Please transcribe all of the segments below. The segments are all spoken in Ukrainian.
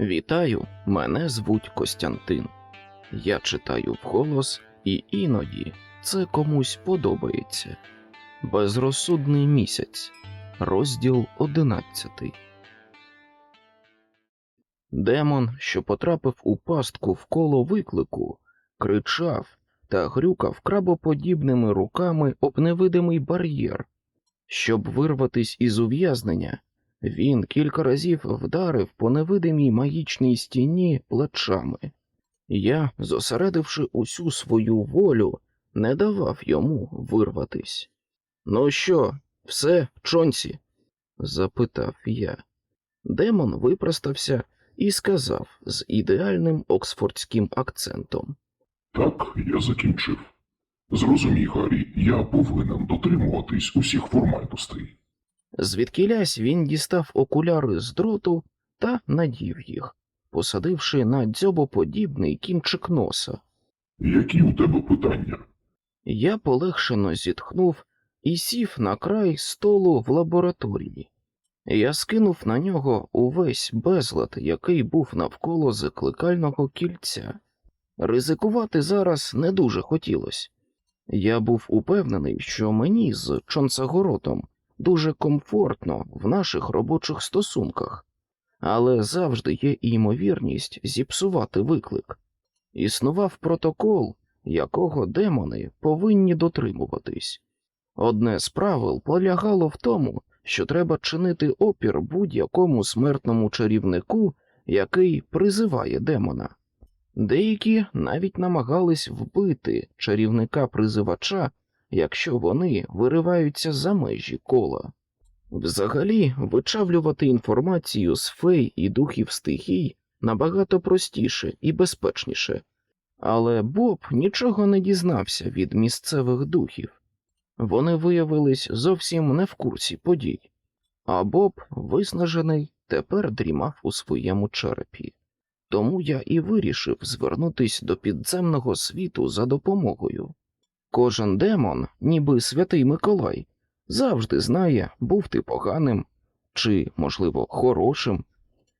Вітаю, мене звуть Костянтин. Я читаю вголос, і іноді це комусь подобається. Безрозсудний місяць, розділ одинадцятий. Демон, що потрапив у пастку в коло виклику, кричав та грюкав крабоподібними руками об невидимий бар'єр. Щоб вирватись із ув'язнення, він кілька разів вдарив по невидимій магічній стіні плечами. Я, зосередивши усю свою волю, не давав йому вирватись. Ну що, все, чонці? запитав я. Демон випростався і сказав з ідеальним оксфордським акцентом. Так, я закінчив. Зрозумій, Гаррі, я повинен дотримуватись усіх формальностей. Звідкілясь він дістав окуляри з дроту та надів їх, посадивши на дзьобоподібний кінчик носа. Які у тебе питання? Я полегшено зітхнув і сів на край столу в лабораторії. Я скинув на нього увесь безлад, який був навколо закликального кільця. Ризикувати зараз не дуже хотілося. Я був упевнений, що мені з Чонцагоротом дуже комфортно в наших робочих стосунках, але завжди є ймовірність зіпсувати виклик. Існував протокол, якого демони повинні дотримуватись. Одне з правил полягало в тому, що треба чинити опір будь-якому смертному чарівнику, який призиває демона. Деякі навіть намагались вбити чарівника-призивача, якщо вони вириваються за межі кола. Взагалі, вичавлювати інформацію з фей і духів стихій набагато простіше і безпечніше, але Боб нічого не дізнався від місцевих духів. Вони виявились зовсім не в курсі подій, а Боб, виснажений, тепер дрімав у своєму черепі. Тому я і вирішив звернутись до підземного світу за допомогою. Кожен демон, ніби святий Миколай, завжди знає, був ти поганим чи, можливо, хорошим,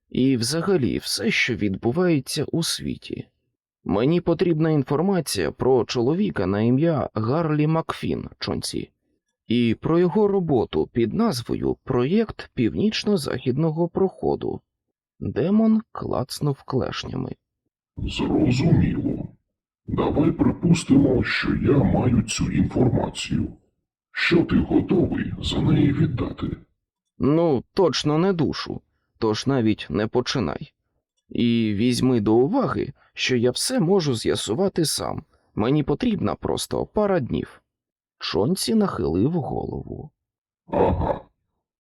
і взагалі все, що відбувається у світі. Мені потрібна інформація про чоловіка на ім'я Гарлі Макфін Чонці і про його роботу під назвою Проєкт Північно-Західного проходу. Демон клацнув клешнями. Зрозуміло. Давай припустимо, що я маю цю інформацію. Що ти готовий за неї віддати? Ну, точно не душу, тож навіть не починай. І візьми до уваги, що я все можу з'ясувати сам. Мені потрібна просто пара днів. Чонці нахилив голову. Ага.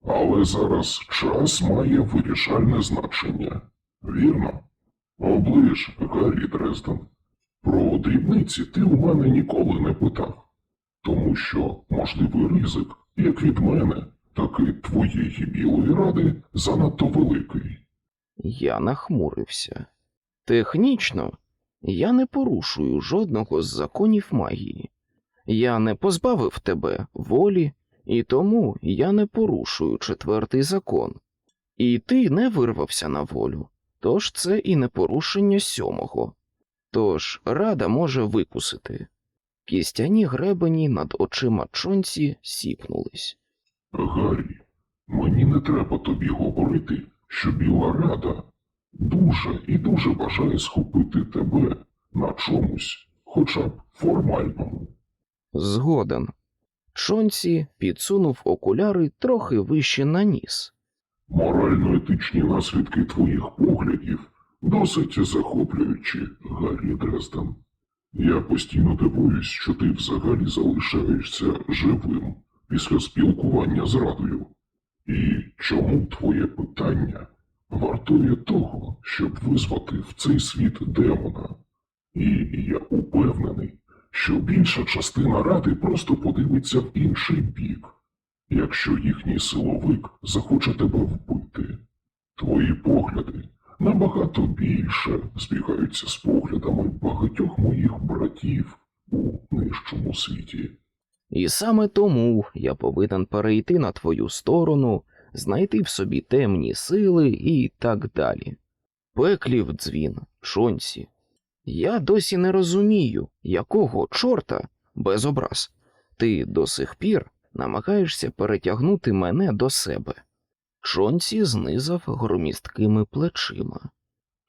Але зараз час має вирішальне значення. Вірно? Оближ, Гаррі Дрезден. Про дрібниці ти у мене ніколи не питав, тому що можливий ризик, як від мене, так і твоєї білої ради занадто великий. Я нахмурився. Технічно, я не порушую жодного з законів магії. Я не позбавив тебе волі, і тому я не порушую четвертий закон. І ти не вирвався на волю, тож це і не порушення сьомого. Тож рада може викусити. Кістяні гребені над очима чонці сіпнулись. Гаррі, мені не треба тобі говорити, що Біла Рада дуже і дуже бажає схопити тебе на чомусь, хоча б формальному. Згоден. Чонці підсунув окуляри трохи вище на ніс. Морально-етичні наслідки твоїх поглядів досить захоплюючі, Гаррі Дрезден. Я постійно дивуюсь, що ти взагалі залишаєшся живим після спілкування з радою. І чому твоє питання вартує того, щоб визвати в цей світ демона? І я упевнений, що більша частина ради просто подивиться в інший бік, якщо їхній силовик захоче тебе вбити. Твої погляди набагато більше збігаються з поглядами багатьох моїх братів у нижчому світі. І саме тому я повинен перейти на твою сторону, знайти в собі темні сили і так далі. Пеклів дзвін, Шонсі. Я досі не розумію, якого чорта, без образ, ти до сих пір намагаєшся перетягнути мене до себе. Шонсі знизав громісткими плечима.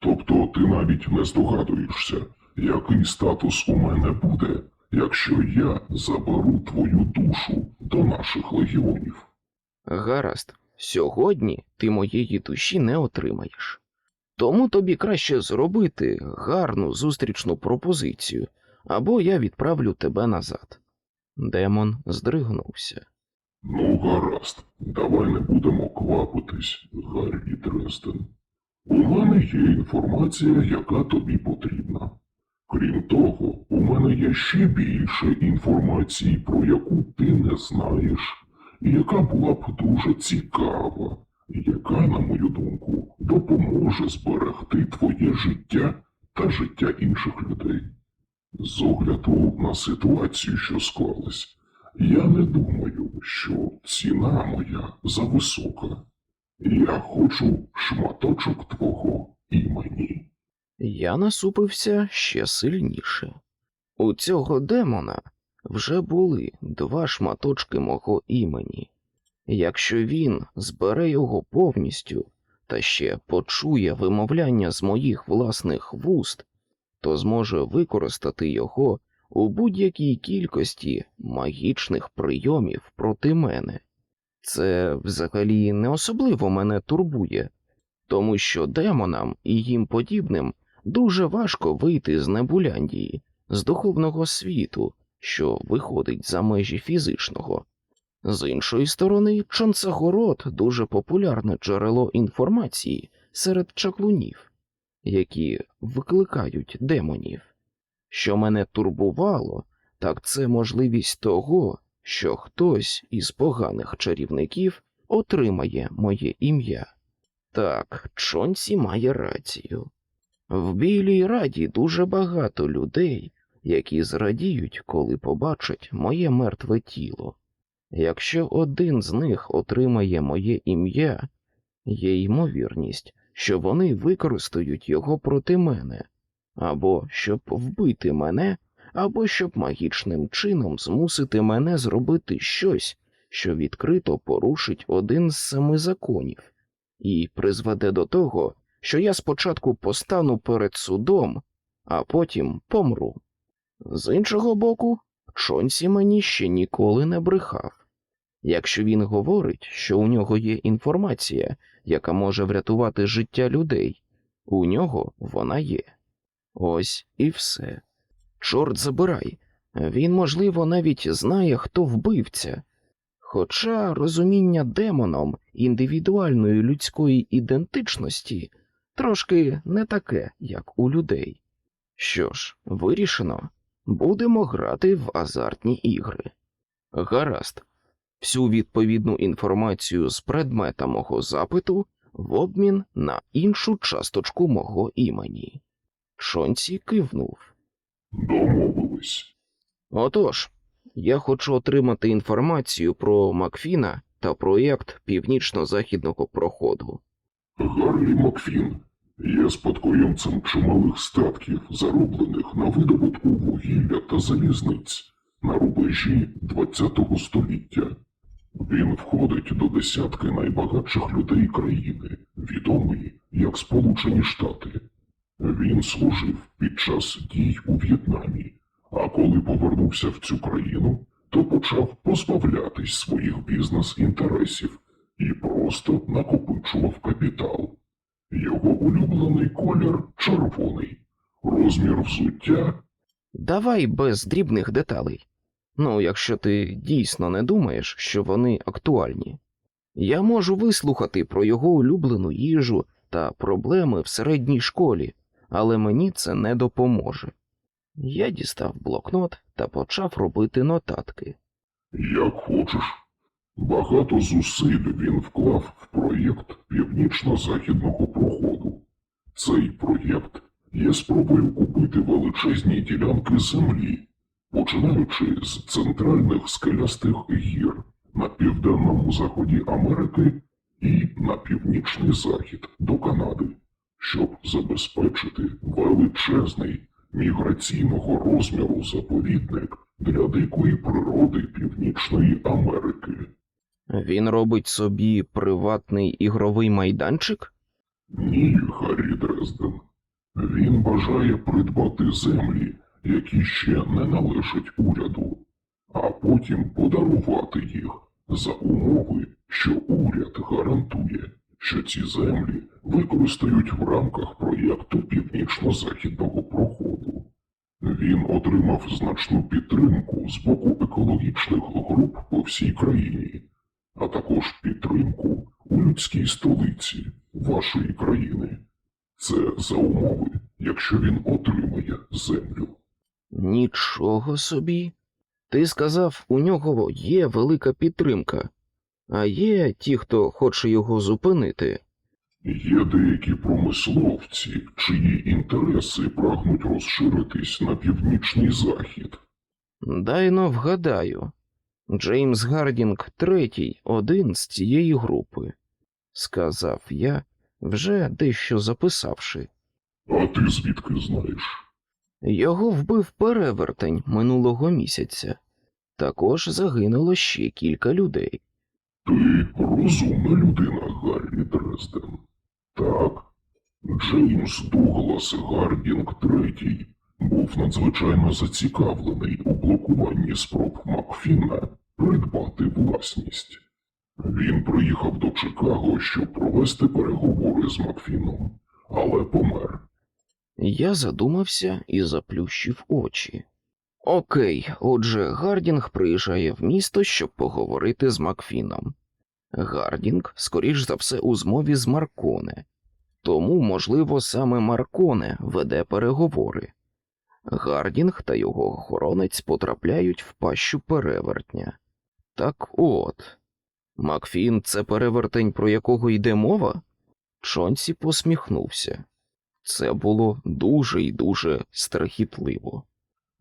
Тобто ти навіть не здогадуєшся, який статус у мене буде, якщо я заберу твою душу до наших легіонів. Гаразд, сьогодні ти моєї душі не отримаєш. Тому тобі краще зробити гарну зустрічну пропозицію, або я відправлю тебе назад. Демон здригнувся. Ну, гаразд, давай не будемо квапитись, Гаррі Дрестен. У мене є інформація, яка тобі потрібна. Крім того, у мене є ще більше інформації, про яку ти не знаєш, і яка була б дуже цікава, і яка, на мою думку, допоможе зберегти твоє життя та життя інших людей. З огляду на ситуацію, що склалась, я не думаю, що ціна моя зависока. Я хочу шматочок твого імені. Я насупився ще сильніше. У цього демона вже були два шматочки мого імені. Якщо він збере його повністю та ще почує вимовляння з моїх власних вуст, то зможе використати його у будь-якій кількості магічних прийомів проти мене. Це взагалі не особливо мене турбує, тому що демонам і їм подібним дуже важко вийти з Небуляндії, з духовного світу, що виходить за межі фізичного. З іншої сторони, Чонцегород дуже популярне джерело інформації серед чаклунів, які викликають демонів. Що мене турбувало, так це можливість того, що хтось із поганих чарівників отримає моє ім'я. Так, Чонсі має рацію. В Білій Раді дуже багато людей, які зрадіють, коли побачать моє мертве тіло. Якщо один з них отримає моє ім'я, є ймовірність, що вони використають його проти мене, або щоб вбити мене, або щоб магічним чином змусити мене зробити щось, що відкрито порушить один з семи законів, і призведе до того, що я спочатку постану перед судом, а потім помру. З іншого боку, Чонсі мені ще ніколи не брехав. Якщо він говорить, що у нього є інформація, яка може врятувати життя людей, у нього вона є. Ось і все. Чорт забирай, він, можливо, навіть знає, хто вбивця. Хоча розуміння демоном індивідуальної людської ідентичності трошки не таке, як у людей. Що ж, вирішено, будемо грати в азартні ігри. Гаразд, всю відповідну інформацію з предмета мого запиту в обмін на іншу часточку мого імені. Шонці кивнув. Домовились. Отож, я хочу отримати інформацію про Макфіна та проєкт північно-західного проходу. Гарлі Макфін є спадкоємцем чималих статків, зароблених на видобутку вугілля та залізниць на рубежі ХХ століття. Він входить до десятки найбагатших людей країни, відомий як Сполучені Штати. Він служив під час дій у В'єтнамі, а коли повернувся в цю країну, то почав позбавлятись своїх бізнес-інтересів і просто накопичував капітал. Його улюблений колір червоний, розмір взуття Давай без дрібних деталей. Ну, якщо ти дійсно не думаєш, що вони актуальні. Я можу вислухати про його улюблену їжу та проблеми в середній школі, але мені це не допоможе. Я дістав блокнот та почав робити нотатки. Як хочеш. Багато зусиль він вклав в проєкт північно-західного проходу. Цей проєкт є спробою купити величезні ділянки землі, починаючи з центральних скелястих гір на південному заході Америки і на північний захід до Канади, щоб забезпечити величезний міграційного розміру заповідник для дикої природи Північної Америки. Він робить собі приватний ігровий майданчик? Ні, Гаррі Дрезден. Він бажає придбати землі, які ще не належать уряду, а потім подарувати їх за умови, що уряд гарантує, що ці землі використають в рамках проєкту Північно-Західного проходу. Він отримав значну підтримку з боку екологічних груп по всій країні, а також підтримку у людській столиці вашої країни. Це за умови, якщо він отримає землю. Нічого собі. Ти сказав, у нього є велика підтримка, а є ті, хто хоче його зупинити. Є деякі промисловці, чиї інтереси прагнуть розширитись на північний захід. Дайно вгадаю. Джеймс Гардінг третій, один з цієї групи, сказав я, вже дещо записавши. А ти звідки знаєш? Його вбив перевертень минулого місяця. Також загинуло ще кілька людей. Ти розумна людина, Гаррі Дрезден. Так, Джеймс Дуглас Гардінг III був надзвичайно зацікавлений у блокуванні спроб Макфіна придбати власність. Він приїхав до Чикаго, щоб провести переговори з Макфіном, але помер. Я задумався і заплющив очі. Окей, отже, Гардінг приїжджає в місто, щоб поговорити з Макфіном. Гардінг, скоріш за все, у змові з Марконе. Тому, можливо, саме Марконе веде переговори. Гардінг та його охоронець потрапляють в пащу перевертня. Так от, Макфін це перевертень, про якого йде мова? Чонсі посміхнувся. Це було дуже і дуже страхітливо.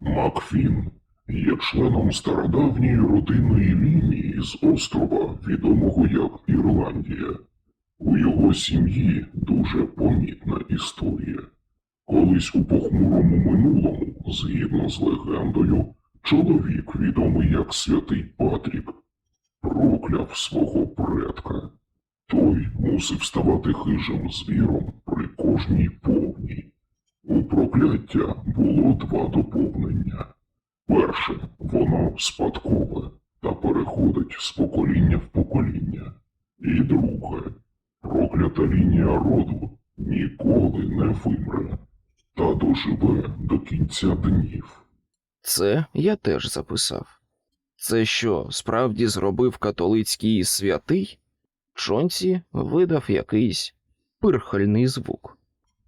Макфін є членом стародавньої родинної лінії з острова, відомого як Ірландія. У його сім'ї дуже помітна історія. Колись у похмурому минулому, згідно з легендою, чоловік, відомий як святий Патрік, прокляв свого предка. Той мусив ставати хижим звіром при кожній повній. У прокляття було два доповнення. Перше, воно спадкове та переходить з покоління в покоління. І друге, проклята лінія роду ніколи не вимре та доживе до кінця днів. Це я теж записав. Це що, справді зробив католицький святий? Чонсі видав якийсь пирхальний звук.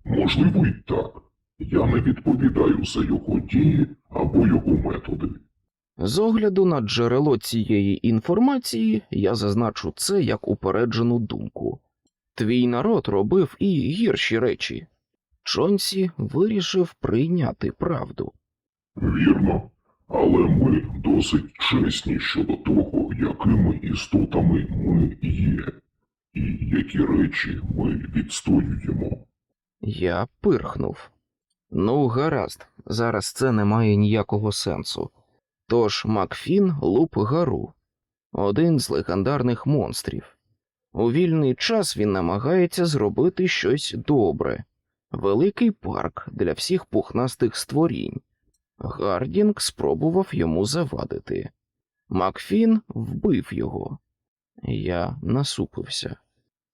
Можливо, і так. Я не відповідаю за його дії або його методи. З огляду на джерело цієї інформації я зазначу це як упереджену думку. Твій народ робив і гірші речі. Чонсі вирішив прийняти правду. Вірно, але ми досить чесні щодо того, якими істотами ми є, і які речі ми відстоюємо. Я пирхнув. Ну, гаразд, зараз це не має ніякого сенсу. Тож Макфін луп гару, один з легендарних монстрів. У вільний час він намагається зробити щось добре, великий парк для всіх пухнастих створінь. Гардінг спробував йому завадити. Макфін вбив його. Я насупився.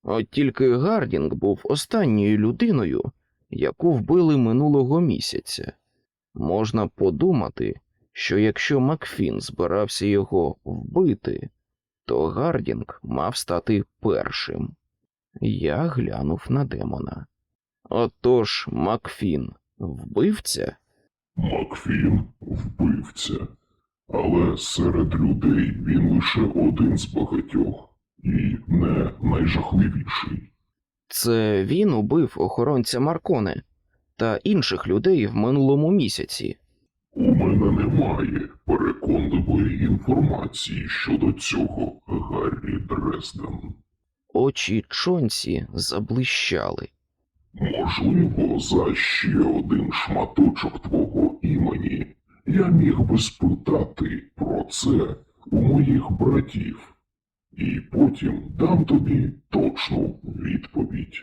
От тільки Гардінг був останньою людиною, яку вбили минулого місяця. Можна подумати, що якщо Макфін збирався його вбити, то Гардінг мав стати першим. Я глянув на демона. Отож, Макфін вбивця? Макфін вбивця. Але серед людей він лише один з багатьох і не найжахливіший. Це він убив охоронця Марконе та інших людей в минулому місяці. У мене немає переконливої інформації щодо цього, Гаррі Дрезден. Очі Чонсі заблищали. Можливо, за ще один шматочок твого імені я міг би спитати про це у моїх братів, і потім дам тобі точну відповідь.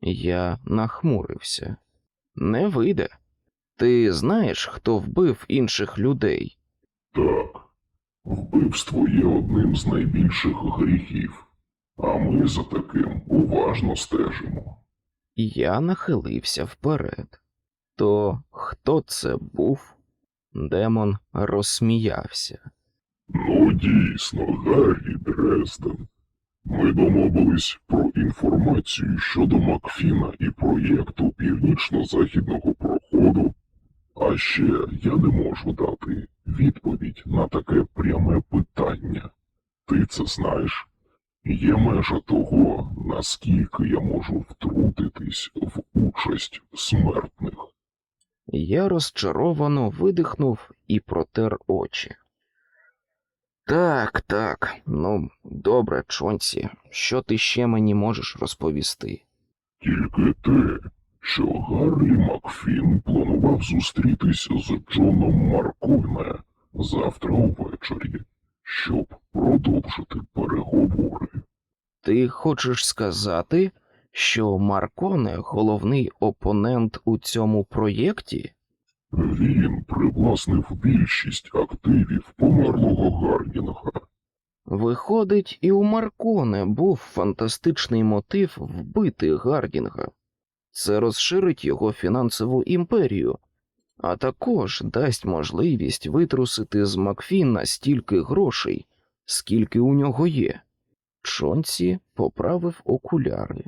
Я нахмурився. Не вийде. Ти знаєш, хто вбив інших людей? Так, вбивство є одним з найбільших гріхів, а ми за таким уважно стежимо. Я нахилився вперед. То хто це був? Демон розсміявся. Ну, дійсно, Гаррі Дрезден. Ми домовились про інформацію щодо Макфіна і проєкту північно-західного проходу. А ще я не можу дати відповідь на таке пряме питання. Ти це знаєш? Є межа того, наскільки я можу втрутитись в участь смертних. Я розчаровано видихнув і протер очі. Так, так, ну, добре, Чонці, що ти ще мені можеш розповісти? Тільки те, що Гарлі Макфін планував зустрітись з Джоном Марконе завтра увечері, щоб продовжити переговори. Ти хочеш сказати, що Марконе головний опонент у цьому проєкті? Він привласнив більшість активів померлого Гарнінга. Виходить, і у Марконе був фантастичний мотив вбити Гардінга. Це розширить його фінансову імперію, а також дасть можливість витрусити з Макфіна стільки грошей, скільки у нього є. Чонці поправив окуляри.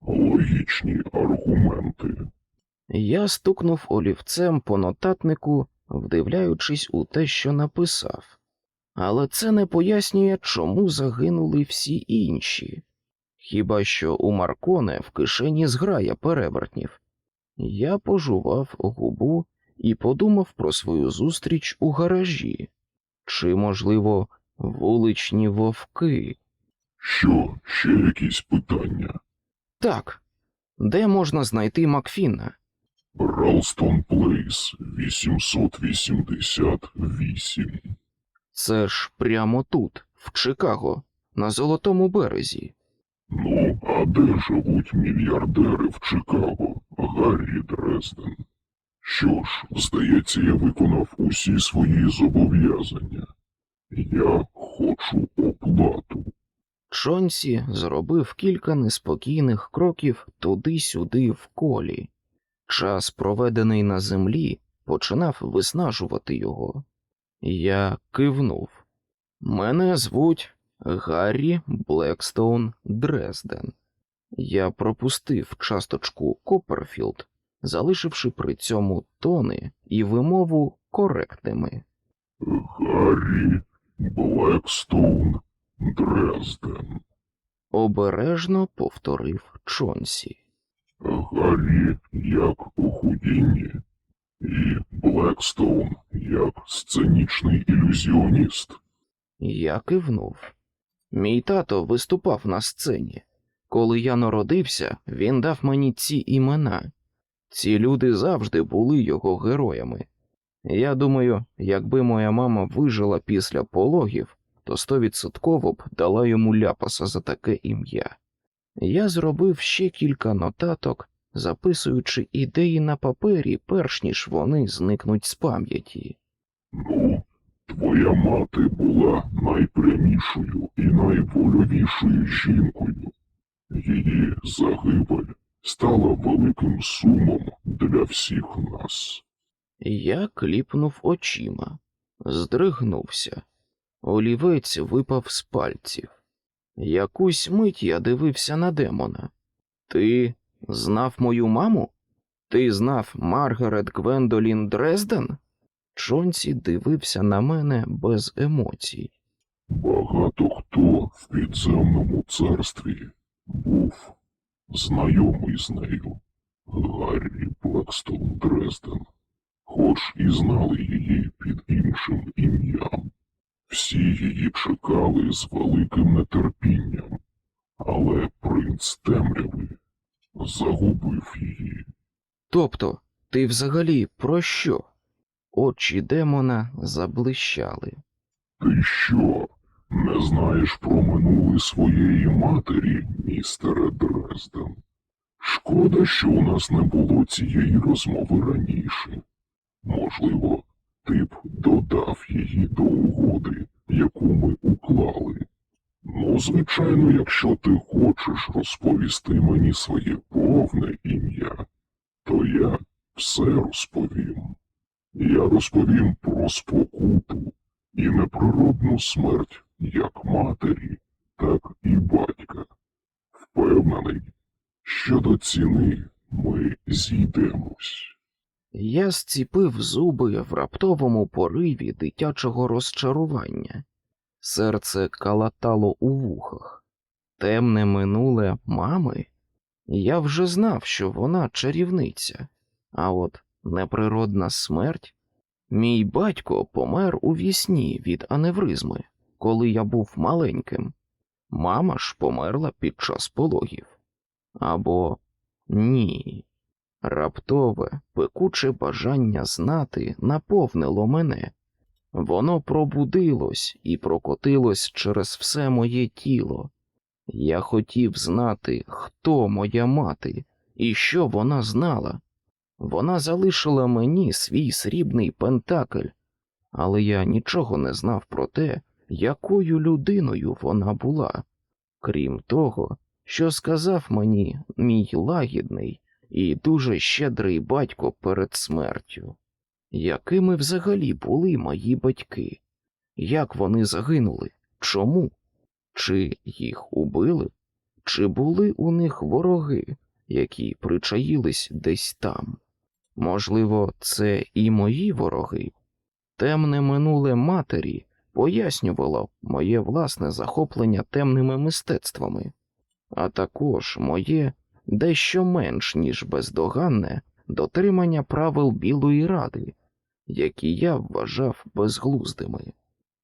Логічні аргументи. Я стукнув олівцем по нотатнику, вдивляючись у те, що написав. Але це не пояснює, чому загинули всі інші. Хіба що у Марконе в кишені зграя перевертнів. Я пожував губу і подумав про свою зустріч у гаражі. Чи, можливо, вуличні вовки? Що, ще якісь питання? Так, де можна знайти Макфіна? Ралстон Плейс 888. Це ж прямо тут, в Чикаго, на Золотому березі. Ну, а де живуть мільярдери в Чикаго, Гаррі Дрезден? Що ж, здається, я виконав усі свої зобов'язання. Я хочу оплату. Чонсі зробив кілька неспокійних кроків туди-сюди в колі. Час, проведений на землі, починав виснажувати його. Я кивнув. Мене звуть Гаррі Блекстоун Дрезден. Я пропустив часточку Копперфілд, залишивши при цьому тони і вимову коректними. Гаррі Блекстоун Дрезден. Обережно повторив Чонсі. Гаррі як худінні, і Блекстоун як сценічний ілюзіоніст. Я кивнув. Мій тато виступав на сцені. Коли я народився, він дав мені ці імена. Ці люди завжди були його героями. Я думаю, якби моя мама вижила після пологів, то стовідсотково б дала йому ляпаса за таке ім'я. Я зробив ще кілька нотаток, записуючи ідеї на папері, перш ніж вони зникнуть з пам'яті. Ну, твоя мати була найпрямішою і найвольовішою жінкою. Її загибель стала великим сумом для всіх нас. Я кліпнув очима, здригнувся. Олівець випав з пальців. Якусь мить я дивився на демона. Ти знав мою маму? Ти знав Маргарет Гвендолін Дрезден? Чонці дивився на мене без емоцій. Багато хто в підземному царстві був знайомий з нею. Гаррі Блекстоун Дрезден, хоч і знали її під іншим ім'ям. Її чекали з великим нетерпінням, але принц темряви Загубив її. Тобто, ти взагалі про що? Очі демона заблищали. Ти що, не знаєш про минуле своєї матері, містере Дрезден? Шкода, що у нас не було цієї розмови раніше. Можливо, ти б додав її до угоди, яку ми уклали. Ну, звичайно, якщо ти хочеш розповісти мені своє повне ім'я, то я все розповім. Я розповім про спокуту і неприродну смерть як матері, так і батька. Впевнений, що до ціни ми зійдемось. Я зціпив зуби в раптовому пориві дитячого розчарування. Серце калатало у вухах. Темне минуле мами. Я вже знав, що вона чарівниця, а от неприродна смерть. Мій батько помер у вісні від аневризми, коли я був маленьким. Мама ж померла під час пологів. Або ні. Раптове, пекуче бажання знати наповнило мене. Воно пробудилось і прокотилось через все моє тіло. Я хотів знати, хто моя мати і що вона знала. Вона залишила мені свій срібний пентакль, але я нічого не знав про те, якою людиною вона була, крім того, що сказав мені мій лагідний і дуже щедрий батько перед смертю. Якими взагалі були мої батьки? Як вони загинули? Чому? Чи їх убили? Чи були у них вороги, які причаїлись десь там? Можливо, це і мої вороги? Темне минуле матері пояснювало моє власне захоплення темними мистецтвами, а також моє дещо менш ніж бездоганне дотримання правил Білої Ради, які я вважав безглуздими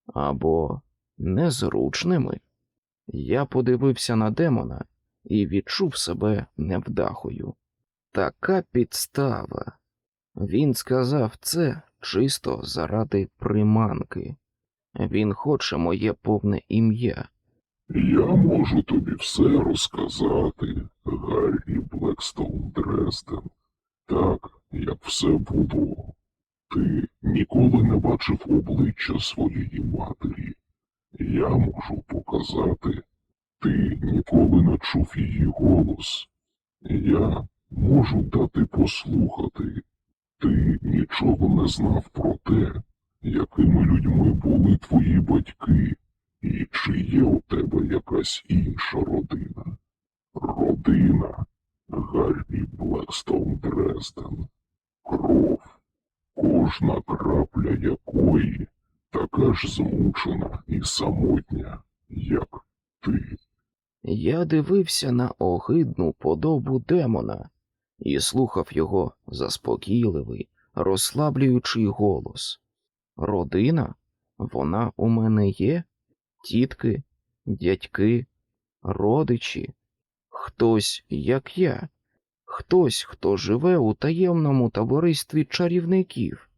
або незручними. Я подивився на демона і відчув себе невдахою. Така підстава. Він сказав це чисто заради приманки. Він хоче моє повне ім'я. Я можу тобі все розказати, Гаррі Блекстоун Дрезден, так, як все було. Ти ніколи не бачив обличчя своєї матері. Я можу показати. Ти ніколи не чув її голос. Я можу дати послухати. Ти нічого не знав про те, якими людьми були твої батьки, і чи є у тебе якась інша родина. Родина Гаррі Блекстоун Дрезден. Кров, кожна крапля якої така ж змучена і самотня, як ти. Я дивився на огидну подобу демона і слухав його заспокійливий, розслаблюючий голос. Родина? Вона у мене є? Тітки, дядьки, родичі, хтось, як я, хтось, хто живе у таємному товаристві чарівників,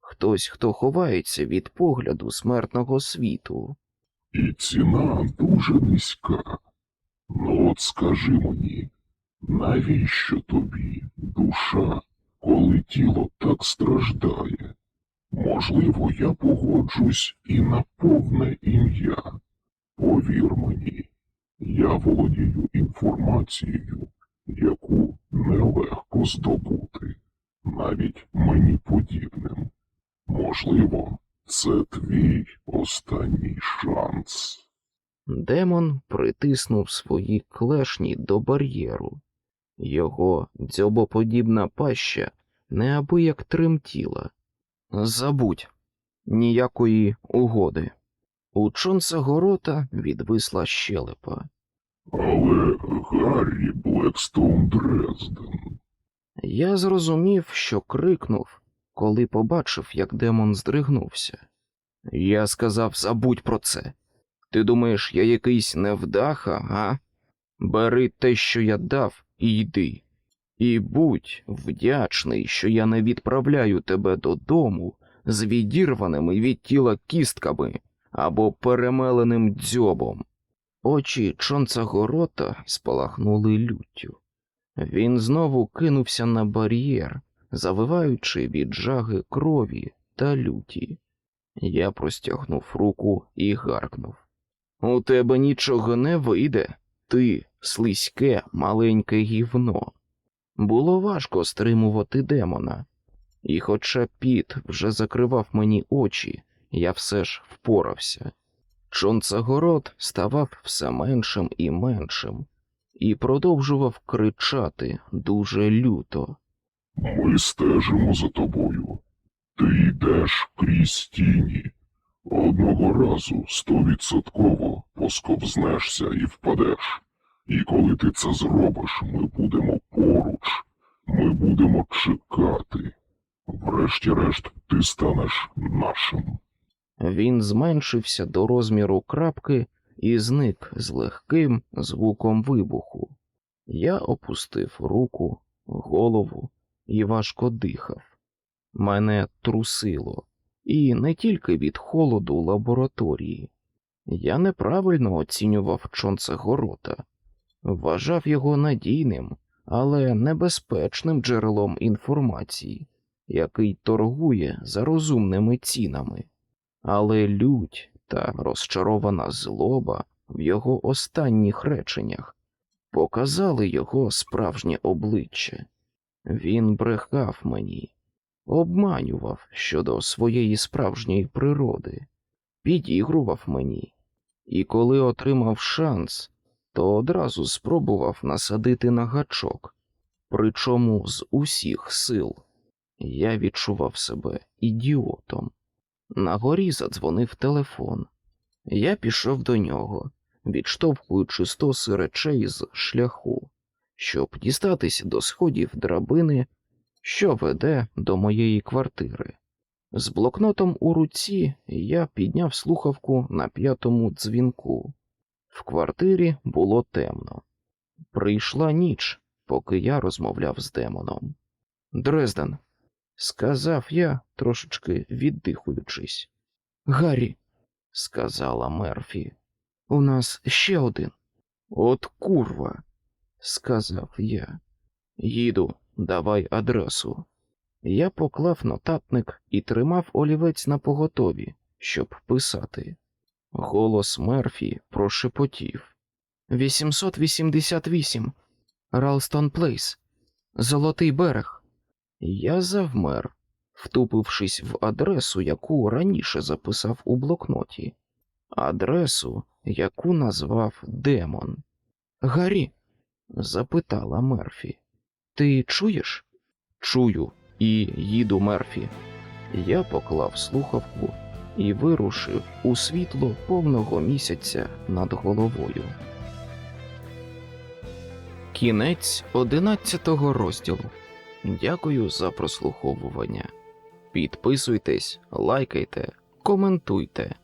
хтось, хто ховається від погляду смертного світу. І ціна дуже низька. Ну от скажи мені, навіщо тобі душа, коли тіло так страждає? Можливо, я погоджусь і на повне ім'я. Повір мені, я володію інформацією, яку нелегко здобути, навіть мені подібним. Можливо, це твій останній шанс. Демон притиснув свої клешні до бар'єру. Його дзьобоподібна паща неабияк тремтіла. Забудь, ніякої угоди. У Чонса Горота відвисла щелепа. Але Гаррі Блекстоун Дрезден. Я зрозумів, що крикнув, коли побачив, як демон здригнувся. Я сказав забудь про це. Ти думаєш, я якийсь невдаха, га? Бери те, що я дав, і йди. І будь вдячний, що я не відправляю тебе додому з відірваними від тіла кістками або перемеленим дзьобом. Очі Чонцагорота спалахнули люттю. Він знову кинувся на бар'єр, завиваючи від жаги крові та люті. Я простягнув руку і гаркнув. У тебе нічого не вийде, ти слизьке маленьке гівно. Було важко стримувати демона, і хоча піт вже закривав мені очі, я все ж впорався. Чонцагород ставав все меншим і меншим, і продовжував кричати дуже люто. Ми стежимо за тобою. Ти йдеш крізь тіні. Одного разу стовідсотково посковзнешся і впадеш. І коли ти це зробиш, ми будемо поруч. Ми будемо чекати. Врешті-решт, ти станеш нашим. Він зменшився до розміру крапки і зник з легким звуком вибуху. Я опустив руку, голову і важко дихав. Мене трусило, і не тільки від холоду лабораторії. Я неправильно оцінював Чонцегорота, вважав його надійним, але небезпечним джерелом інформації, який торгує за розумними цінами. Але лють та розчарована злоба в його останніх реченнях показали його справжнє обличчя. Він брехав мені, обманював щодо своєї справжньої природи, підігрував мені, і коли отримав шанс, то одразу спробував насадити на гачок, причому з усіх сил. Я відчував себе ідіотом. На горі задзвонив телефон. Я пішов до нього, відштовхуючи стоси речей з шляху, щоб дістатися до сходів драбини, що веде до моєї квартири. З блокнотом у руці я підняв слухавку на п'ятому дзвінку. В квартирі було темно. Прийшла ніч, поки я розмовляв з демоном. Дрезден, сказав я, трошечки віддихуючись. Гаррі, сказала Мерфі, у нас ще один. От курва, сказав я. Їду, давай адресу. Я поклав нотатник і тримав олівець на поготові, щоб писати. Голос Мерфі прошепотів. 888. Ралстон Плейс. Золотий берег. Я завмер, втупившись в адресу, яку раніше записав у блокноті, адресу, яку назвав Демон. Гаррі, запитала Мерфі. Ти чуєш? Чую і їду Мерфі. Я поклав слухавку і вирушив у світло повного місяця над головою. Кінець одинадцятого розділу. Дякую за прослуховування. Підписуйтесь, лайкайте, коментуйте.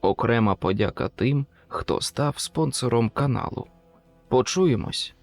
Окрема подяка тим, хто став спонсором каналу. Почуємось!